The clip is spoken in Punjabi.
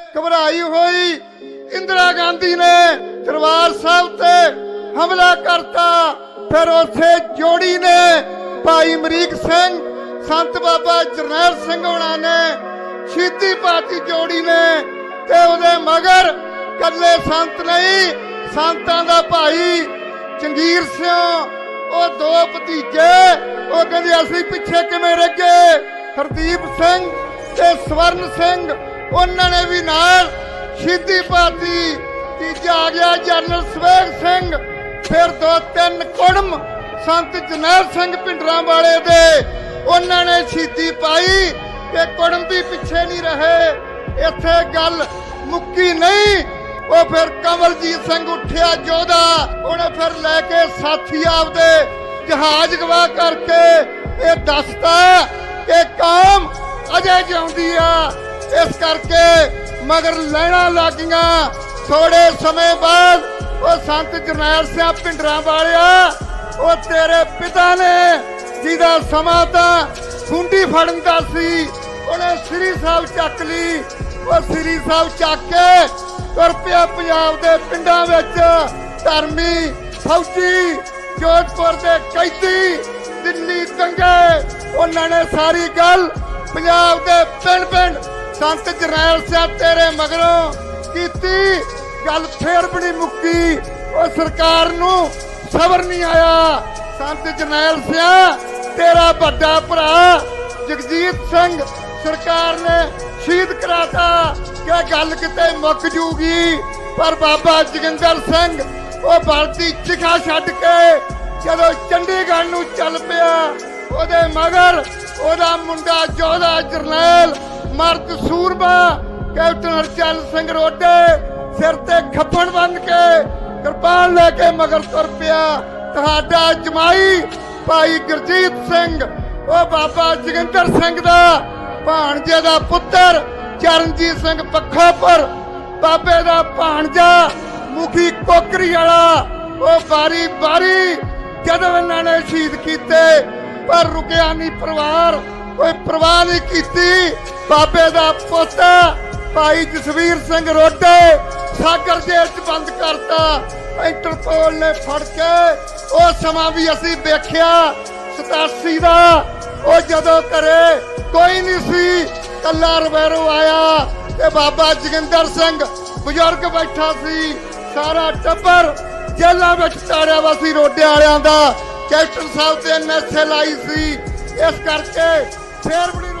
ਘਬਰਾਈ ਹੋਈ। ਇੰਦਰਾ ਗਾਂਧੀ ਨੇ ਦਰਬਾਰ ਸਾਹਿਬ ਤੇ ਹਮਲਾ ਕਰਤਾ। ਫਿਰ ਉਸੇ ਜੋੜੀ ਨੇ ਭਾਈ ਅਮਰੀਕ ਸਿੰਘ, ਸੰਤ ਬਾਬਾ ਜਰਨੈਲ ਸਿੰਘ ਹੋਣਾ ਨੇ, ਸ਼ਹੀਦੀ ਪਾਤੀ ਜੋੜੀ ਨੇ ਤੇ ਉਹਦੇ ਮਗਰ ਕੱਲੇ ਸੰਤ ਨਹੀਂ, ਸੰਤਾਂ ਦਾ ਭਾਈ ਚੰਗੀਰ ਸਿੰਘ। ਉਹ ਦੋ ਭਤੀਜੇ, ਉਹ ਕਹਿੰਦੇ, ਅਸੀਂ ਪਿੱਛੇ ਕਿਵੇਂ ਰਹਿ ਗਏ? ਹਰਦੀਪ ਸਿੰਘ ਤੇ ਸਵਰਨ ਸਿੰਘ। ਉਹਨਾਂ ਨੇ ਵੀ ਨਾਲ ਸ਼ਹੀਦੀ ਪਾਤੀ। ਤੀਜਾ ਆ ਗਿਆ ਜਨਰਲ ਸਵੇਗ ਸਿੰਘ। ਫਿਰ ਦੋ ਤਿੰਨ ਕੁੜਮ ਸੰਤ ਜਨੈਲ ਸਿੰਘ ਪਿੰਡਰਾਂ ਵਾਲੇ ਦੇ। ਉਹਨਾਂ ਨੇ ਸ਼ਹੀਦੀ ਪਾਈ ਤੇ ਕੁੜਮ ਵੀ ਪਿੱਛੇ ਨਹੀਂ ਰਹੇ। ਇੱਥੇ ਗੱਲ ਮੁੱਕੀ ਨਹੀਂ। ਉਹ ਫਿਰ ਕਮਲਜੀਤ ਸਿੰਘ ਉੱਠਿਆ ਜੋਧਾ। ਉਹਨੇ ਫਿਰ ਲੈ ਕੇ ਸਾਥੀ ਆਪਦੇ ਜਹਾਜ਼ ਗਵਾ ਕਰਕੇ ਇਹ ਦੱਸਤਾ ਕਿ ਕੌਮ ਅਜੇ ਜਿਉਂਦੀ ਆ। ਇਸ ਕਰਕੇ ਮਗਰ ਲੈਣਾ ਲੱਗੀਆਂ। ਥੋੜੇ ਸਮੇਂ ਬਾਅਦ ਉਹ ਸੰਤ ਜਰਨੈਲ ਸਿੰਘ ਪਿੰਡਰਾਂ ਵਾਲਿਆ, ਉਹ ਤੇਰੇ ਪਿਤਾ ਨੇ ਜਿਹਦਾ ਸਮਾਂ ਤਾਂ ਖੁੰਡੀ ਫੜਨ ਦਾ ਸੀ, ਉਹਨੇ ਸ੍ਰੀ ਸਾਹਿਬ ਚੱਕ ਲਈ। ਉਹ ਸ੍ਰੀ ਸਾਹਿਬ ਚੱਕ ਕੇ ਤੁਰ ਪਿਆ ਪੰਜਾਬ ਦੇ ਪਿੰਡਾਂ ਵਿੱਚ, ਧਰਮੀ ਫੌਜੀ, ਜੋਧਪੁਰ ਦੇ ਕੈਦੀ, ਦਿੱਲੀ ਦੰਗੇ। ਉਹਨਾਂ ਨੇ ਸਾਰੀ ਗੱਲ ਪੰਜਾਬ ਦੇ ਪਿੰਡ ਪਿੰਡ ਸੰਤ ਜਰਨੈਲ ਸਿੰਘ ਤੇਰੇ ਮਗਰੋਂ ਕੀਤੀ, ਗੱਲ ਫੇਰ ਬਣੀ ਮੁੱਕੀ। ਉਹ ਸਰਕਾਰ ਨੂੰ ਸਬਰ ਨਹੀਂ ਆਇਆ। ਸੰਤ ਜਰਨੈਲ ਸਿੰਘ ਤੇਰਾ ਵੱਡਾ ਭਰਾ ਜਗਜੀਤ ਸਿੰਘ ਸਰਕਾਰ ਨੇ ਸ਼ਹੀਦ ਕਰਾਤਾ। ਕਿ ਗੱਲ ਕਿਤੇ ਮੁੱਕ ਜੂਗੀ। ਪਰ ਬਾਬਾ ਜੋਗਿੰਦਰ ਸਿੰਘ, ਉਹ ਭਾਰਤੀ ਚਿਖਾ ਛੱਡ ਕੇ ਜਦੋਂ ਚੰਡੀਗੜ੍ਹ ਨੂੰ ਚੱਲ ਪਿਆ, ਉਹਦੇ ਮਗਰ ਉਹਦਾ ਮੁੰਡਾ ਜੋਧਾ ਜਰਨੈਲ ਮਰਦ ਸੂਰਮਾ, ਕੈਪਟਨ ਹਰਚੰਦ ਸਿੰਘ ਰੋਡੇ, ਸਿਰ ਤੇ ਖੱਪਣ ਬੰਨ ਕੇ ਕਿਰਪਾਨ ਲੈ ਕੇ ਮਗਰ ਤੁਰ ਪਿਆ। ਤੁਹਾਡਾ ਜਮਾਈ ਭਾਈ ਗੁਰਜੀਤ ਸਿੰਘ, ਉਹ ਬਾਬਾ ਜੋਗਿੰਦਰ ਸਿੰਘ ਦਾ ਭਾਣਜੇ ਦਾ ਪੁੱਤਰ, ਚਰਨਜੀਤ ਸਿੰਘ ਪੱਖੋਪੁਰ। ਬਾਬੇ ਦਾ ਭਾਣਜਾ ਮੁਖੀ ਕੋਕਰੀ ਵਾਲਾ, ਉਹ ਬਾਰੀ ਬਾਰੀ ਜਦੋਂ ਇਹਨਾਂ ਨੇ ਸ਼ਹੀਦ ਕੀਤੇ, ਪਰ ਰੁਕਿਆ ਨਹੀਂ ਪਰਿਵਾਰ। ਕੋਈ ਪਰਵਾਹ ਨਹੀਂ ਕੀਤੀ। ਬਾਬੇ ਦਾ ਪੁੱਤ ਭਾਈ ਜਸਵੀਰ ਸਿੰਘ ਰੋਡੇ ਸਾਗਰ ਜੇਲ੍ਹ 'ਚ ਬੰਦ ਕਰਤਾ। ਇੰਟਰਪੋਲ ਨੇ ਫੜ ਕੇ ਉਹ ਸਮਾਂ ਵੀ ਅਸੀਂ ਵੇਖਿਆ 87 ਦਾ। ਉਹ ਜਦੋਂ ਕਰੇ ਕੋਈ ਨਹੀਂ ਸੀ, ਕੱਲਾ ਰਵੈਰੋ ਆਇਆ ਤੇ ਬਾਬਾ ਜੋਗਿੰਦਰ ਸਿੰਘ ਬਜ਼ੁਰਗ ਬੈਠਾ ਸੀ। ਸਾਰਾ ਟੱਬਰ ਜੇਲ੍ਹਾਂ ਵਿੱਚ ਤਾੜਿਆ ਵਾ ਸੀ ਰੋਡੇ ਵਾਲਿਆਂ ਦਾ। ਕੈਪਟਨ ਸਾਹਿਬ ਤੇ ਐਨਐਸਏ ਲਾਈ ਸੀ। ਇਸ ਕਰਕੇ ਫੇਰ ਬੜੀ